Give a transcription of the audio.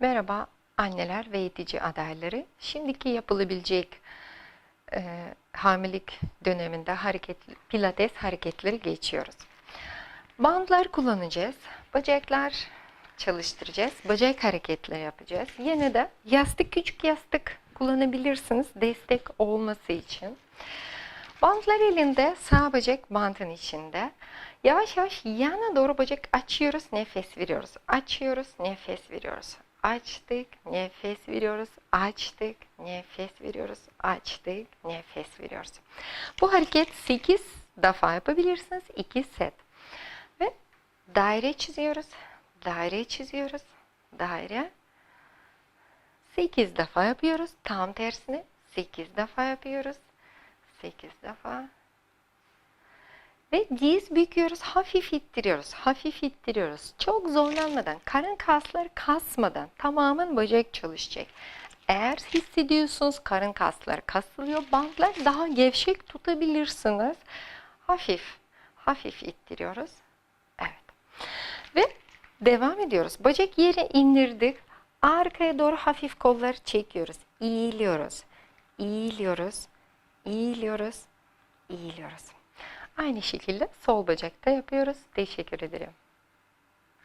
Merhaba anneler ve eğitici adayları. Şimdiki yapılabilecek e, hamilelik döneminde hareket, pilates hareketleri geçiyoruz. Bandlar kullanacağız. Bacaklar çalıştıracağız. Bacak hareketleri yapacağız. Yine de yastık küçük yastık kullanabilirsiniz destek olması için. Bantlar elinde, sağ bacak bantın içinde. Yavaş yavaş yana doğru bacak açıyoruz, nefes veriyoruz. Açıyoruz, nefes veriyoruz. Açtık, nefes veriyoruz. Açtık, nefes veriyoruz. Açtık, nefes veriyoruz. Bu hareket 8 defa yapabilirsiniz. 2 set. Ve daire çiziyoruz. Daire çiziyoruz. Daire. 8 defa yapıyoruz. Tam tersine 8 defa yapıyoruz. 8 defa. Ve diz büküyoruz, hafif ittiriyoruz, hafif ittiriyoruz. Çok zorlanmadan, karın kasları kasmadan tamamen bacak çalışacak. Eğer hissediyorsunuz karın kasları kasılıyor, bantlar daha gevşek tutabilirsiniz. Hafif, hafif ittiriyoruz. Evet. Ve devam ediyoruz. Bacak yere indirdik. Arkaya doğru hafif kolları çekiyoruz. Eğiliyoruz. Eğiliyoruz. Eğiliyoruz. Eğiliyoruz. Aynı şekilde sol bacakta yapıyoruz. Teşekkür ederim.